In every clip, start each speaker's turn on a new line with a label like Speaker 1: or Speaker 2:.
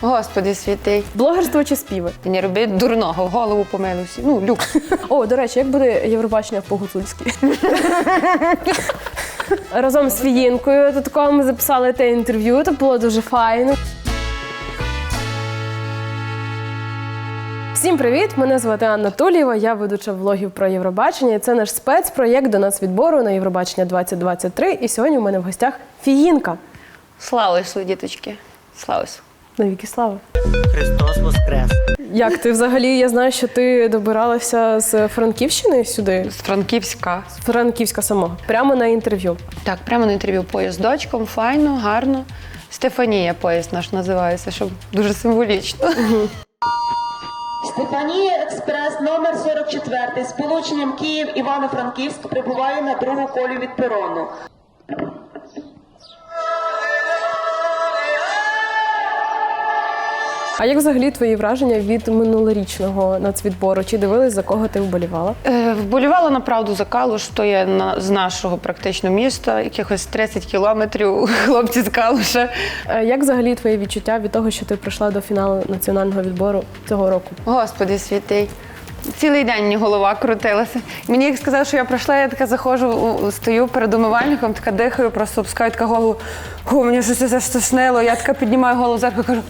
Speaker 1: Господи святий.
Speaker 2: Блогерство чи співи?
Speaker 1: Не роби дурного, голову помилився. Ну, люкс.
Speaker 2: О, до речі, як буде Євробачення по-гуцульськи? Разом з Фіїнкою до такого ми записали те інтерв'ю, то було дуже файно. Всім привіт! Мене звати Анна Тулієва, я ведуча влогів про Євробачення. І це наш спецпроєкт до нас відбору на Євробачення 2023. І сьогодні у мене в гостях Фіїнка.
Speaker 1: Слава Ісу, діточки. Слава Ісу.
Speaker 2: Навіки слава!
Speaker 3: Христос Воскрес!
Speaker 2: Як ти взагалі? Я знаю, що ти добиралася з Франківщини сюди,
Speaker 1: З Франківська.
Speaker 2: з Франківська самого, прямо на інтерв'ю.
Speaker 1: Так, прямо на інтерв'ю поїзд з дочком, файно, гарно. Стефанія поїзд наш називається, щоб дуже символічно.
Speaker 4: Стефанія Експрес номер 44 з полученням Київ Івано-Франківськ прибуває на другу колію від перону.
Speaker 2: А як взагалі твої враження від минулорічного нацвідбору? Чи дивились, за кого ти вболівала?
Speaker 1: Е, Вболівала направду за Калуш, то є на, з нашого практично міста, якихось 30 кілометрів хлопці з Калуша.
Speaker 2: Е, Як взагалі твої відчуття від того, що ти прийшла до фіналу національного відбору цього року?
Speaker 1: Господи святий. Цілий день мені голова крутилася. Мені як сказали, що я прийшла, я така заходжу, стою перед умивальником, така дихаю, просто опускаю така голову. Ху, мені щось це стошнило. Я така піднімаю голову зеркало кажу,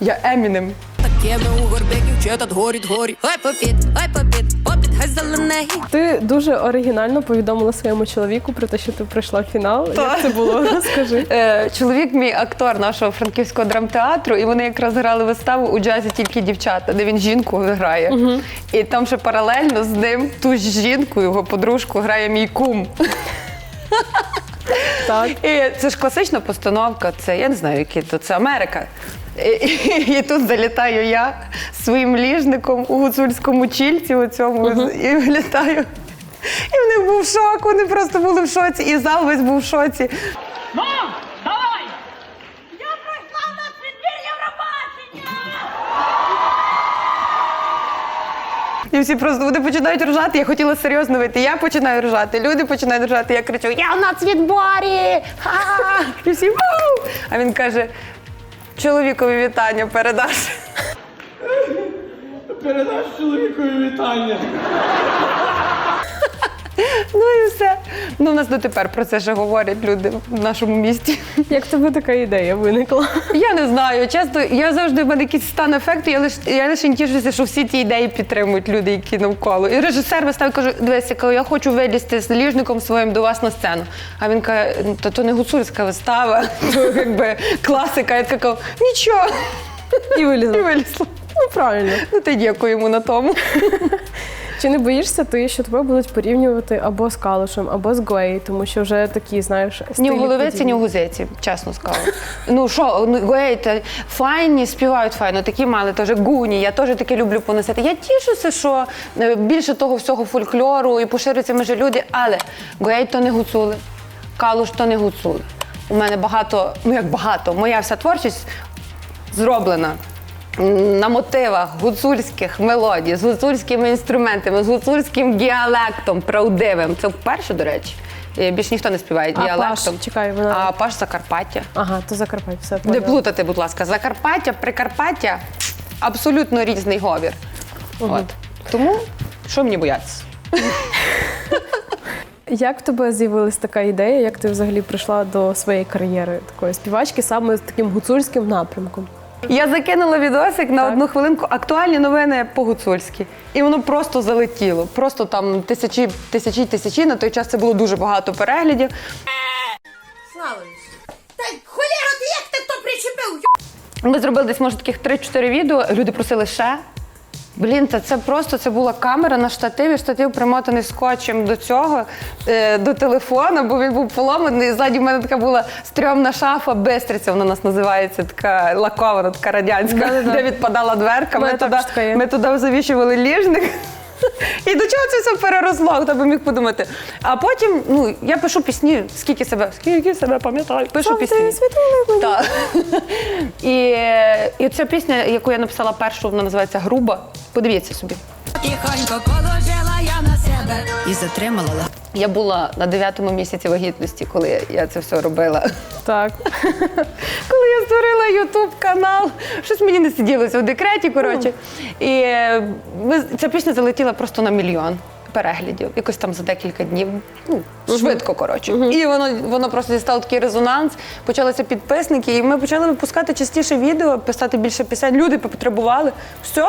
Speaker 1: я Емінем.
Speaker 5: Таке у горбеків четат горить горі. Ой, попід, ой, попід, попід, хай зелений.
Speaker 2: Ти дуже оригінально повідомила своєму чоловіку про те, що ти прийшла в фінал. Як це було? Розкажи.
Speaker 1: Е, чоловік мій актор нашого франківського драмтеатру, і вони якраз грали виставу у джазі тільки дівчата, де він жінку грає. І там ще паралельно з ним ту ж жінку, його подружку, грає мій кум.
Speaker 2: Так.
Speaker 1: І це ж класична постановка, це я не знаю, які то це Америка. І, і, тут залітаю я своїм ліжником у гуцульському чільці у цьому і вилітаю. І в них був шок, вони просто були в шоці, і зал весь був в шоці.
Speaker 6: Мам, давай! Я пройшла на відбір Євробачення!
Speaker 1: І всі просто вони починають ржати. Я хотіла серйозно вийти. Я починаю ржати. Люди починають ржати. Я кричу: Я в нацвідборі! Ха-ха!» І всі «Вау!» А він каже: чоловікові вітання передаш.
Speaker 7: Передаш чоловікові вітання.
Speaker 1: Ну і все. Ну, у нас дотепер про це ще говорять люди в нашому місті.
Speaker 2: Як тебе така ідея виникла?
Speaker 1: Я не знаю. Часто я завжди в мене якийсь стан ефекту. Я лише я лише тішуся, що всі ті ідеї підтримують люди, які навколо. І режисер виставив каже: дивись, я я хочу вилізти з ліжником своїм до вас на сцену. А він каже, та то не гуцульська вистава, то якби класика. Я така нічого.
Speaker 2: І вилізла.
Speaker 1: І
Speaker 2: вилізла. Ну, правильно.
Speaker 1: Ну ти дякую йому на тому.
Speaker 2: Чи не боїшся ти, що тебе будуть порівнювати або з Калушем, або з Гуей, тому що вже такі, знаєш,
Speaker 1: Ні в головиці, ні в гузеці, чесно скажу. Ну що, ну гей, та файні, співають файно, такі мали теж гуні. Я теж таке люблю поносити. Я тішуся, що е, більше того всього фольклору і поширюються межі люди, але гей то не гуцули, калуш то не гуцули. У мене багато, ну як багато, моя вся творчість зроблена. На мотивах гуцульських мелодій, з гуцульськими інструментами, з гуцульським діалектом правдивим. Це вперше, до речі. Е, Більш ніхто не співає
Speaker 2: А
Speaker 1: діалектом.
Speaker 2: Паш, чекай, вона-
Speaker 1: А Паш Закарпаття.
Speaker 2: Ага, то Закарпаття, все
Speaker 1: Не плутати, будь ласка, Закарпаття, Прикарпаття абсолютно різний говір. От. Тому що мені боятися?
Speaker 2: Як в тебе з'явилась така ідея? Як ти взагалі прийшла до своєї кар'єри такої співачки саме з таким гуцульським напрямком?
Speaker 1: Я закинула відосик на одну хвилинку актуальні новини по-гуцульськи. І воно просто залетіло. Просто там тисячі, тисячі, тисячі. На той час це було дуже багато переглядів.
Speaker 5: Славович, та холєра, ти як ти то причепив?
Speaker 1: Ми зробили десь, може, таких 3-4 відео. Люди просили ще. Блін, та це просто це була камера на штативі, штатив примотаний скотчем до цього, е, до телефона, бо він був поломаний. Ззаді в мене така була стрьомна шафа, бистриця, вона нас називається, така лакована, така радянська, де відпадала дверка. Ми туди, ми туди завішували ліжник. І до чого це все переросло, хто би міг подумати. А потім, ну, я пишу пісні, скільки себе, скільки себе пам'ятаю, пишу
Speaker 2: Сам
Speaker 1: пісні. Так. І, і ця пісня, яку я написала першу, вона називається Груба. Подивіться собі.
Speaker 5: Тихонько положила я на і затримала легко.
Speaker 1: Я була на дев'ятому місяці вагітності, коли я це все робила.
Speaker 2: Так.
Speaker 1: Коли я створила Ютуб канал, щось мені не сиділося в декреті. Коротше, і е, ми- ця пісня залетіла просто на мільйон. Переглядів, якось там за декілька днів. Ну, швидко, коротше. І воно, воно просто дістало такий резонанс, почалися підписники, і ми почали випускати частіше відео, писати більше пісень. Люди потребували. Все.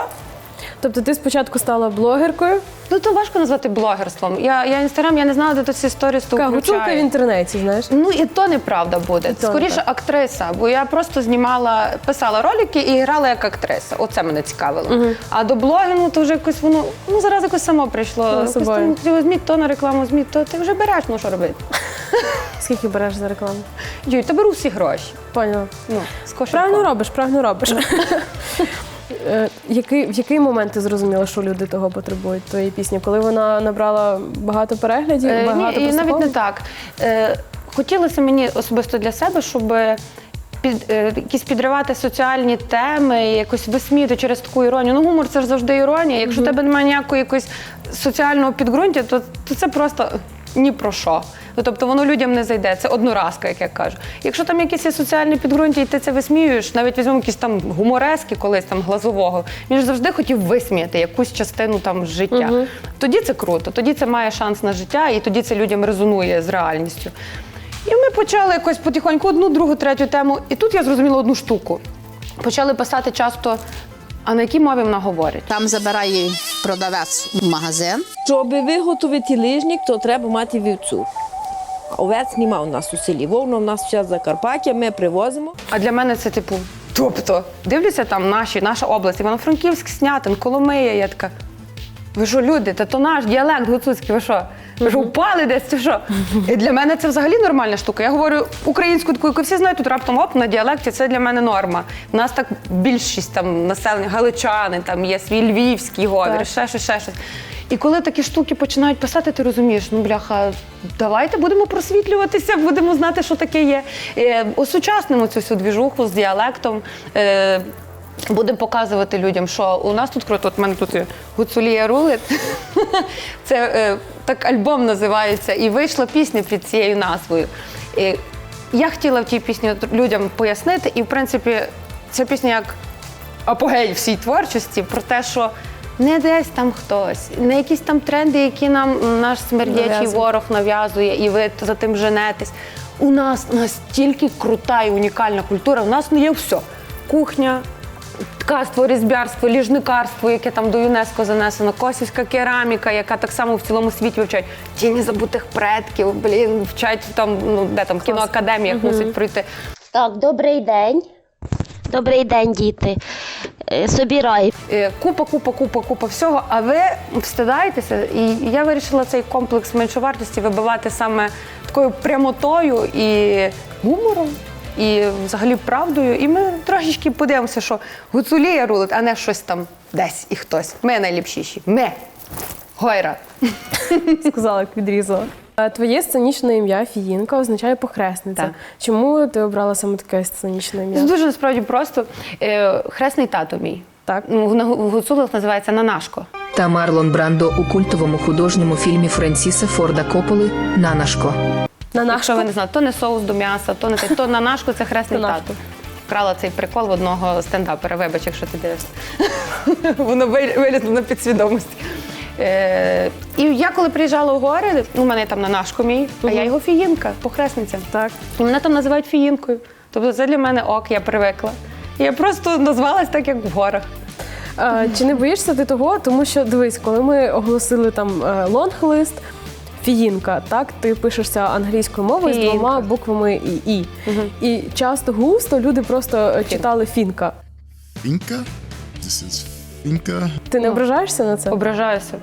Speaker 2: Тобто ти спочатку стала блогеркою,
Speaker 1: Ну то важко назвати блогерством. Я, я інстаграм, я не знала, де тут ці сторіс то
Speaker 2: така гуцулка в інтернеті, знаєш.
Speaker 1: Ну і то неправда буде.
Speaker 2: то
Speaker 1: Скоріше актриса, бо я просто знімала, писала ролики і грала як актриса. Оце мене цікавило. А до блогінгу то вже якось воно ну зараз якось само прийшло. Візьміть то на рекламу, зміть, то ти вже береш, ну що робити.
Speaker 2: Скільки береш за рекламу?
Speaker 1: Юй, та беру всі гроші.
Speaker 2: Поняла.
Speaker 1: Ну.
Speaker 2: Правильно робиш, правильно робиш. Е, Який, в який момент ти зрозуміла, що люди того потребують твоєї пісні? Коли вона набрала багато переглядів,
Speaker 1: Е,
Speaker 2: багато
Speaker 1: ні, і навіть не так. Е, хотілося мені особисто для себе, щоб під, е, якісь підривати соціальні теми, якось висміяти через таку іронію. Ну, гумор це ж завжди іронія. Якщо в тебе немає ніякого якогось соціального підґрунтя, то, то це просто ні про що. Ну, тобто воно людям не зайде. Це одноразка, як я кажу. Якщо там якісь є соціальні підґрунтя, і ти це висміюєш, навіть візьмемо якісь там гуморески колись там глазового. Він ж завжди хотів висміяти якусь частину там життя. Тоді це круто, тоді це має шанс на життя, і тоді це людям резонує з реальністю. І ми почали якось потихоньку одну, другу, третю тему. І тут я зрозуміла одну штуку. Почали писати часто, а на якій мові вона говорить?
Speaker 8: Там забирає продавець в магазин.
Speaker 9: Щоб виготовити лижник, то треба мати вівцю. Овець нема у нас у селі. Вовно в нас ще Закарпаття, ми привозимо.
Speaker 1: А для мене це типу, тобто, дивлюся там наші, наша область, Івано-Франківськ, Снятин, Коломия, я така. Ви що, люди, та то наш діалект гуцульський, ви що? Що, впали десь, чи що? І для мене це взагалі нормальна штука. Я говорю українську таку, яку всі знають, тут раптом оп, на діалекті це для мене норма. У нас так більшість там населення, галичани, там є свій львівський говір, ще щось, ще щось. І коли такі штуки починають писати, ти розумієш, ну бляха, давайте будемо просвітлюватися, будемо знати, що таке є. Е, Осучаснимо цю всю двіжуху з діалектом. Е, Будемо показувати людям, що у нас тут круто, от в мене тут є гуцулія рулит. Це е, так альбом називається, і вийшла пісня під цією назвою. І я хотіла в тій пісні людям пояснити, і в принципі ця пісня як апогей всій творчості про те, що не десь там хтось, не якісь там тренди, які нам наш смердячий ворог нав'язує, і ви за тим женетесь. У нас настільки крута і унікальна культура. У нас не є все. Кухня, ткацтво, різьбярство, ліжникарство, яке там до ЮНЕСКО занесено, косівська кераміка, яка так само в цілому світі вивчають. Тіні забутих предків, блін, вчать там, ну де там кіноакадеміях мусить пройти.
Speaker 10: Так, добрий день. Добрий день, діти. Е, Собірай.
Speaker 1: Е, Купа, купа, купа, купа всього. А ви встидаєтеся, і я вирішила цей комплекс меншовартості вибивати саме такою прямотою і гумором. І взагалі правдою, і ми трошечки подивимося, що гуцулія рулить, а не щось там десь і хтось. Ми найліпшіші. Ми. Гойра.
Speaker 2: Сказала, як відрізала. Е, Твоє сценічне ім'я Фіїнка означає похресниця.
Speaker 1: Так.
Speaker 2: Чому ти обрала саме таке сценічне
Speaker 1: Це
Speaker 2: ім'я?
Speaker 1: дуже насправді просто. Е, Хресний тато мій.
Speaker 2: Так.
Speaker 1: Ну, на в гуцулах називається Нанашко.
Speaker 11: та Марлон Брандо у культовому художньому фільмі Френсіса Форда Кополи Нанашко.
Speaker 2: На
Speaker 1: Якщо ви не знали, то не соус до м'яса, то не те, то на нашку це хресний
Speaker 2: Нанашко.
Speaker 1: тато. Вкрала цей прикол в одного стендапера. Вибач, якщо ти дивишся. Воно ви- вилізло на підсвідомості. Е, і я коли приїжджала у гори, у мене там на нашку мій, а я його фіїнка, похресниця.
Speaker 2: Так.
Speaker 1: І мене там називають фіїнкою. Тобто це для мене ок, я привикла. І Я просто назвалась так, як в горах.
Speaker 2: А, чи не боїшся ти того? Тому що дивись, коли ми оголосили там е, лонг-лист, фіїнка, так ти пишешся англійською мовою з двома буквами і і. І часто густо люди просто е, читали фінка.
Speaker 12: Finca? This is Finca.
Speaker 2: Ти не ображаєшся на це?
Speaker 1: Ображаюся.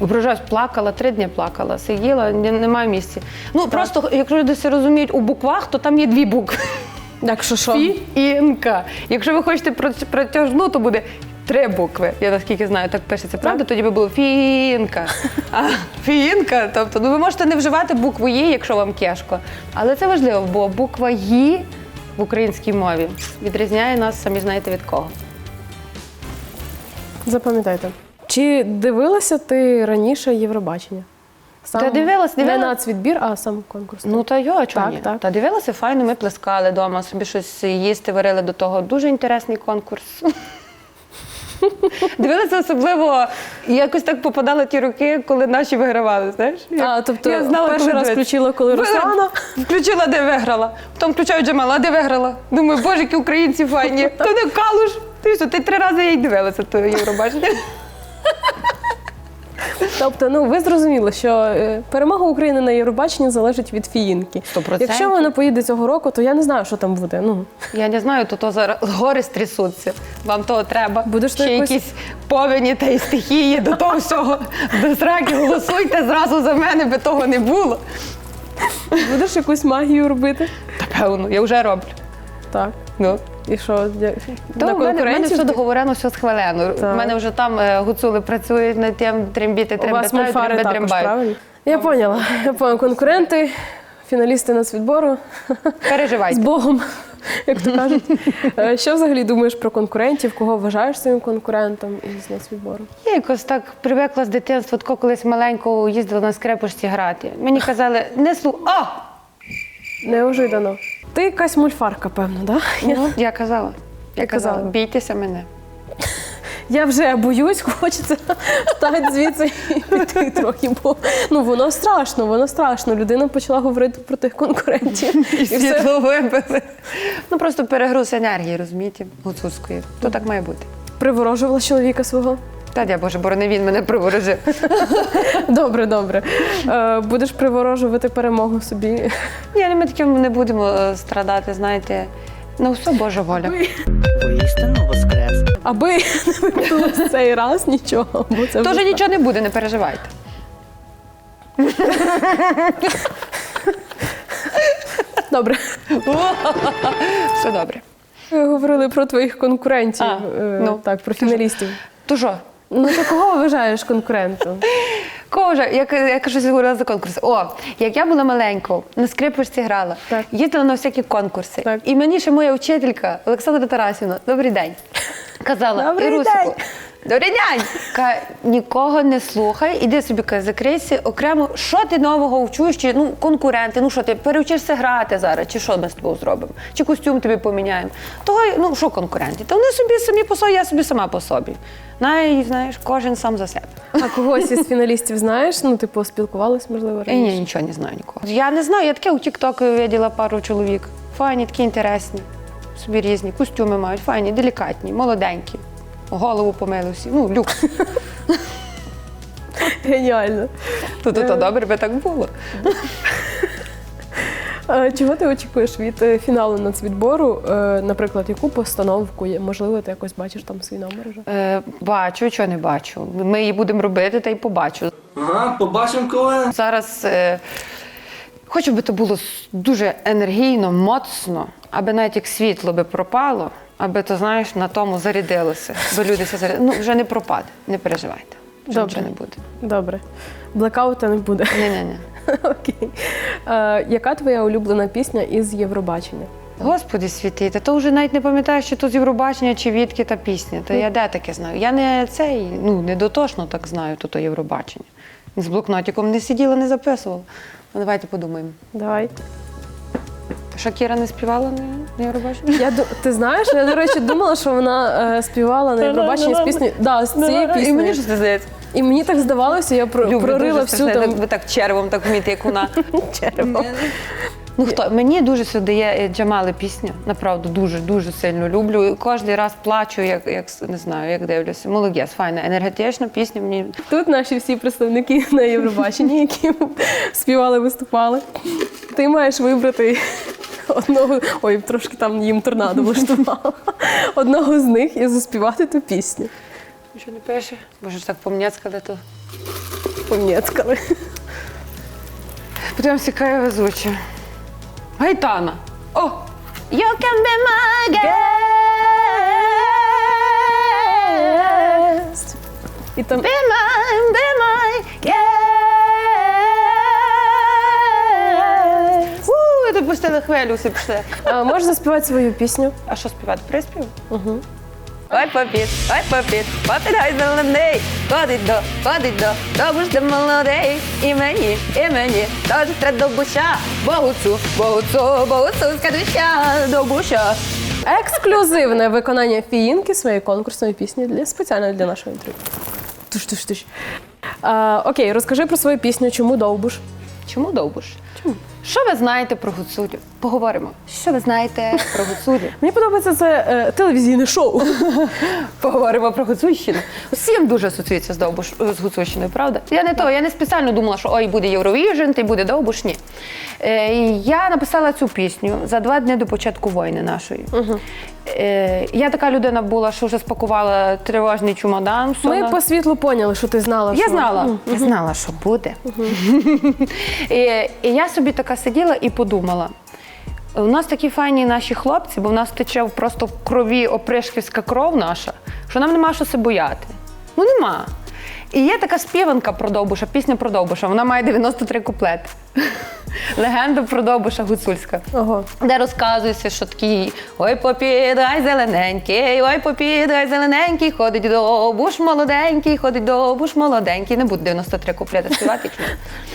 Speaker 1: Ображаюсь, плакала, три дні плакала, сиділа, немає місця. Ну просто, якщо люди все розуміють у буквах, то там є дві букви.
Speaker 2: Якщо що?
Speaker 1: Фі і НК. Якщо ви хочете протяжну, то буде три букви. Я наскільки знаю, так пишеться, правда? Тоді би було фінка. А фінка, тобто, ну ви можете не вживати букву «Є», якщо вам кешко. Але це важливо, бо буква «Ї» в українській мові відрізняє нас, самі знаєте від кого.
Speaker 2: Запам'ятайте. Чи дивилася ти раніше Євробачення? Сам,
Speaker 1: Та дивилась,
Speaker 2: Не
Speaker 1: дивилась.
Speaker 2: нацвідбір, а сам конкурс.
Speaker 1: Ну та йо, а чого
Speaker 2: Так,
Speaker 1: ні?
Speaker 2: так.
Speaker 1: Та дивилася файно, ми плескали вдома, собі щось їсти варили до того. Дуже інтересний конкурс. Дивилася особливо, якось так попадали ті роки, коли наші вигравали. Знаєш?
Speaker 2: А, тобто перший
Speaker 1: коли
Speaker 2: раз
Speaker 1: дивитися.
Speaker 2: включила, коли Руслана?
Speaker 1: Включила, де виграла. Потім включаю Джамала, де виграла. Думаю, боже, які українці файні. То не калуш. Ти що, ти три рази я й дивилася то Євробачення.
Speaker 2: Тобто, ну ви зрозуміли, що е, перемога України на Євробаченні залежить від фіїнки.
Speaker 1: Сто процентів.
Speaker 2: Якщо вона поїде цього року, то я не знаю, що там буде. Ну
Speaker 1: Я не знаю, то, то зараз гори стрясуться. Вам того треба.
Speaker 2: Будеш
Speaker 1: Ще
Speaker 2: якось-
Speaker 1: якісь повені та й стихії до того всього. До сраки голосуйте зразу за мене, би того не було.
Speaker 2: будеш якусь магію робити?
Speaker 1: Та певно, я вже роблю.
Speaker 2: Так.
Speaker 1: Ну.
Speaker 2: І що
Speaker 1: То
Speaker 2: на
Speaker 1: в мене, мене все договорено, все схвалено. У мене вже там е, гуцули працюють над тим, трембіти,
Speaker 2: у вас
Speaker 1: трембетають,
Speaker 2: мульфари
Speaker 1: трембе,
Speaker 2: також,
Speaker 1: трембають.
Speaker 2: правильно? Я поняла. Я поняла. Конкуренти, фіналісти нацвідбору. З
Speaker 1: Переживайте.
Speaker 2: Богом, як то кажуть. Е, Що взагалі думаєш про конкурентів? Кого вважаєш своїм конкурентом із нацвідбору?
Speaker 1: Я якось так привикла з дитинства, тако колись маленького їздила на скрепочці грати. Мені казали, не слу. О!
Speaker 2: Неожиданно. Ти якась мульфарка, певно, так? Да?
Speaker 1: Ну, я казала. Я
Speaker 2: казала.
Speaker 1: казала, бійтеся мене.
Speaker 2: Я вже боюсь, хочеться встати звідси і піти трохи, бо ну воно страшно, воно страшно. Людина почала говорити про тих конкурентів.
Speaker 1: І світло вибили. Ну просто перегруз енергії, розумієте, гуцульської. То так має бути.
Speaker 2: Приворожувала чоловіка свого.
Speaker 1: Та я Боже, борони він мене приворожив.
Speaker 2: Добре, добре. Е, будеш приворожувати перемогу собі.
Speaker 1: Ні, ми таким не будемо е, страдати, знаєте. Ну, все Божа воля.
Speaker 3: Воістину воскрес.
Speaker 2: Аби не випадалось цей раз нічого. Бо це
Speaker 1: Тож нічого не буде, не переживайте.
Speaker 2: так. Добре.
Speaker 1: Все добре.
Speaker 2: Ви говорили про твоїх конкурентів.
Speaker 1: А,
Speaker 2: е,
Speaker 1: ну,
Speaker 2: так, про фіналістів.
Speaker 1: То що?
Speaker 2: Ну то кого вважаєш конкурентом?
Speaker 1: Кожа, як я кажу, говорила за конкурс. О, як я була маленькою, на скрипочці грала,
Speaker 2: Так.
Speaker 1: їздила на всякі конкурси.
Speaker 2: Так.
Speaker 1: І мені ще моя вчителька Олександра Тарасівна, добрий день. Казала,
Speaker 2: Добрий
Speaker 1: Ірусику,
Speaker 2: день.
Speaker 1: Добрий день. Каже, нікого не слухай, іди собі каже, закрийся окремо, що ти нового вчуєш, чи ну, конкуренти, ну що ти перевчишся грати зараз, чи що ми з тобою зробимо, чи костюм тобі поміняємо. Того, ну що конкуренти? Та вони собі самі по собі, я собі сама по собі. Най, знаєш, кожен сам за себе.
Speaker 2: А когось із фіналістів знаєш? Ну, типу, спілкувались, можливо, раніше?
Speaker 1: ні, нічого не знаю нікого. Я не знаю, я таке у Тік-Току виділа пару чоловік. Файні, такі інтересні, собі різні, костюми мають, файні, делікатні, молоденькі. Голову помили всі. Ну, люкс.
Speaker 2: Геніально.
Speaker 1: То, то, то добре би так було.
Speaker 2: Е, Чого ти очікуєш від е, фіналу нацвідбору? Е, Наприклад, яку постановку є? Можливо, ти якось бачиш там свій номер вже?
Speaker 1: Е, бачу, чого не бачу. Ми її будемо робити, та й побачу.
Speaker 7: Ага, побачимо коли.
Speaker 1: Зараз е, хочу би то було дуже енергійно, моцно, аби навіть як світло би пропало, аби то, знаєш, на тому зарядилося. Бо люди все зарядили. Ну, вже не пропаде, не переживайте. Вже
Speaker 2: Добре.
Speaker 1: нічого не буде.
Speaker 2: Добре. Блекаута не буде.
Speaker 1: Ні-ні-ні.
Speaker 2: Окей. Е, Яка твоя улюблена пісня із Євробачення?
Speaker 1: Господи святий, та то вже навіть не пам'ятаю, що то з Євробачення чи відки та пісня. Та я де таке знаю? Я не цей, ну не дотошно так знаю, то то Євробачення. З блокнотиком не сиділа, не записувала. Ну, давайте подумаємо.
Speaker 2: Давай.
Speaker 1: Шакіра не співала на, Євробаченні?
Speaker 2: Я ду- ти знаєш, я до речі думала, що вона е, співала на Євробаченні з піснею. Да, з цією
Speaker 1: І мені ж це здається.
Speaker 2: І мені так здавалося, я про-
Speaker 1: Люблю
Speaker 2: прорила
Speaker 1: дуже
Speaker 2: всю
Speaker 1: страшне,
Speaker 2: там
Speaker 1: так, ви так червом так вмієте, як вона.
Speaker 2: черво.
Speaker 1: Ну хто мені дуже сюди є Джамали пісня. Направду дуже дуже сильно люблю. І кожен раз плачу, як, як не знаю, як дивлюся. Молодець, файна, енергетична пісня. Мені
Speaker 2: Тут наші всі представники на Євробаченні, які співали, виступали. Ти маєш вибрати одного. Ой, трошки там їм торнадо влаштувала. Одного з них і заспівати ту пісню.
Speaker 1: нічого не пише. Може ж так помняцькали, то
Speaker 2: Пом'єцкали.
Speaker 1: Подивимося, яка я везуча. Гайтана. О! You can be my.
Speaker 2: І там
Speaker 1: Be my, хвилю, пішли.
Speaker 2: а, можеш заспівати свою пісню.
Speaker 1: А що співати? Приспів?
Speaker 2: Угу.
Speaker 1: ой попід, ой попід, попід гай зелений, ходить до, ходить до, добуш де молодий, і мені, і мені, теж треба до буша, богуцу, богуцу, богуцу, скадуша, до буша.
Speaker 2: Ексклюзивне виконання фіїнки своєї конкурсної пісні для спеціально для нашого інтерв'ю. Туш, туш, туш. А, окей, розкажи про свою пісню, чому довбуш?
Speaker 1: Чому довбуш? Чому? Що ви знаєте про гуцулю? Поговоримо. Що ви знаєте про гуцулю?
Speaker 2: Мені подобається це е, телевізійне шоу.
Speaker 1: Поговоримо про Гуцульщину. Всім дуже асоціюється з Довбуш з Гуцульщиною, правда? Я не то, я не спеціально думала, що ой, буде Євровіжен, ти буде Довбуш. Ні. Е, я написала цю пісню за два дні до початку війни нашої. Е, я така людина була, що вже спакувала тривожний чемодан. все
Speaker 2: Ми
Speaker 1: на-
Speaker 2: по світлу поняли, що ти знала.
Speaker 1: я
Speaker 2: що...
Speaker 1: знала, я знала, що буде. і, і я собі така сиділа і подумала. У нас такі файні наші хлопці, бо в нас тече просто в крові опришківська кров наша, що нам нема що се бояти. Ну нема. І є така співанка про Довбуша, пісня про Довбуша. Вона має 93 куплети. Легенда про Довбуша гуцульська.
Speaker 2: Ого.
Speaker 1: Де розказується, що такий ой попідай зелененький, ой попідай зелененький, ходить до буш молоденький, ходить до буш молоденький. Не буде 93 куплети співати.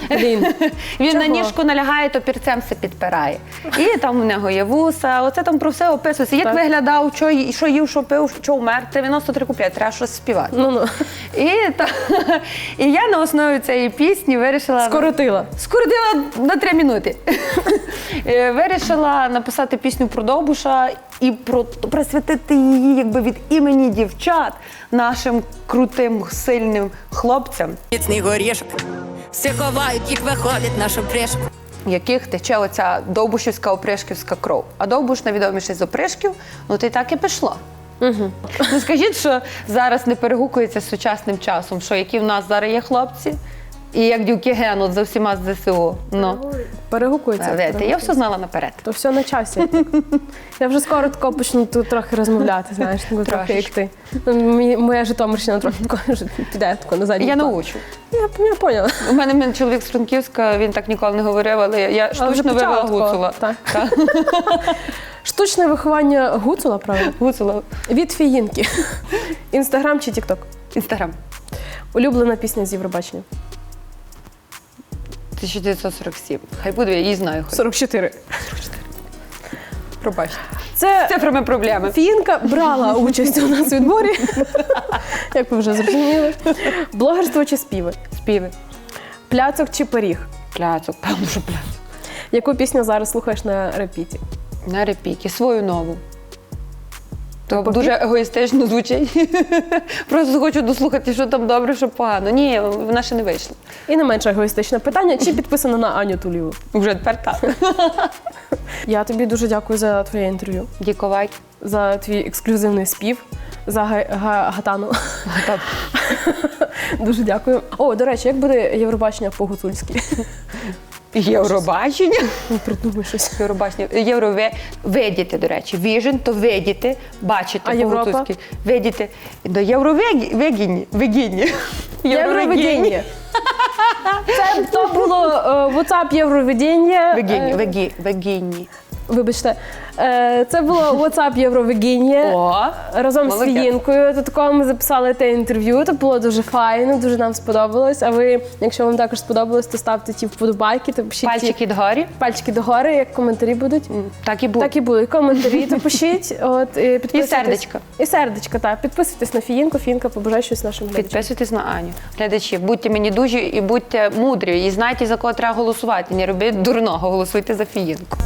Speaker 2: Блін.
Speaker 1: Він на ніжку налягає, то пірцем все підпирає. І там у нього є вуса, оце там про все описується. Як виглядав, що, що їв, що пив, що вмер. 93 куплети, треба щось співати.
Speaker 2: Ну ну
Speaker 1: І, та, і я на основі цієї пісні вирішила.
Speaker 2: скоротила.
Speaker 1: Скоротила на три минути. Е, Вирішила написати пісню про Довбуша і про присвятити її якби від імені дівчат нашим крутим, сильним хлопцям,
Speaker 5: Міцний горішок. Всі ховають, їх виходить наша прешка.
Speaker 1: в яких тече оця довбушівська опришківська кров. А довбуш найвідоміший з опришків, ну то й так і пішло. Угу. Ну скажіть, що зараз не перегукується з сучасним часом, що які в нас зараз є хлопці, і як дівки генуть за всіма з ЗСУ. Ну,
Speaker 2: Перегукується.
Speaker 1: знаєте, я все знала наперед.
Speaker 2: То все на часі. Я вже скоро тако почну тут трохи розмовляти, знаєш, ну, трохи як ти. Ну, Моя Житомирщина трохи піде тако на задній
Speaker 1: Я научу.
Speaker 2: Я, поняла.
Speaker 1: У мене мен- чоловік з Франківська, він так ніколи не говорив, але я штучно вивела гуцула.
Speaker 2: Штучне виховання гуцула, правильно?
Speaker 1: Гуцула.
Speaker 2: Від фіїнки. Інстаграм чи Тікток?
Speaker 1: Інстаграм.
Speaker 2: Улюблена пісня з Євробачення.
Speaker 1: 1947. Хай буде, я її знаю. Хоч.
Speaker 2: 44.
Speaker 1: Пробачте.
Speaker 2: Це
Speaker 1: Цифрами проблеми.
Speaker 2: Фіїнка брала участь у нас у відборі. Як ви вже зрозуміли. Блогерство чи співи?
Speaker 1: Співи.
Speaker 2: Пляцок чи пиріг?
Speaker 1: Пляцок, певно, що пляцок.
Speaker 2: Яку пісню зараз слухаєш на репіті?
Speaker 1: На репіки, свою нову. То
Speaker 2: Попі-
Speaker 1: дуже егоїстично звучить. Просто хочу дослухати, що там добре, що погано. Ні, вона ще не вийшла.
Speaker 2: І не менш егоїстичне питання: чи підписана на Аню Туліву?
Speaker 1: Вже тепер так.
Speaker 2: Я тобі дуже дякую за твоє інтерв'ю,
Speaker 1: Дякувати.
Speaker 2: за твій ексклюзивний спів, за га- га- гатану. Дуже дякую. О, до речі, як буде Євробачення по-гуцульськи?
Speaker 1: Євробачення.
Speaker 2: Придумай щось.
Speaker 1: Євробачення. Єврове видіти, до речі. Віжен то видіти, бачити
Speaker 2: А Європа?
Speaker 1: по-гуцульськи. Видіти. До Євровегіні. Вегіні.
Speaker 2: Євровидіння. Це то було е, WhatsApp Євровидіння.
Speaker 1: Вегіні.
Speaker 2: Е,
Speaker 1: Вегі. Вегіні.
Speaker 2: Вибачте, Е, це було WhatsApp Євровидіння.
Speaker 1: О,
Speaker 2: Разом
Speaker 1: молодець.
Speaker 2: з Фіїнкою. До такого ми записали те інтерв'ю. Це було дуже файно, дуже нам сподобалось. А ви, якщо вам також сподобалось, то ставте ті вподобайки, то пишіть ті
Speaker 1: Пальчики догорі.
Speaker 2: пальчики догори, як коментарі будуть.
Speaker 1: Так і буде.
Speaker 2: Так і будуть коментарі, то пишіть. От, і, підписуйтесь.
Speaker 1: сердечко.
Speaker 2: І сердечко, так. Підписуйтесь на Фіїнку, Фіїнка побажає щось нашим глядачам.
Speaker 1: Підписуйтесь на Аню. Глядачі, будьте мені дужі і будьте мудрі. І знайте, за кого треба голосувати. Не робіть дурного, голосуйте за фіїнку.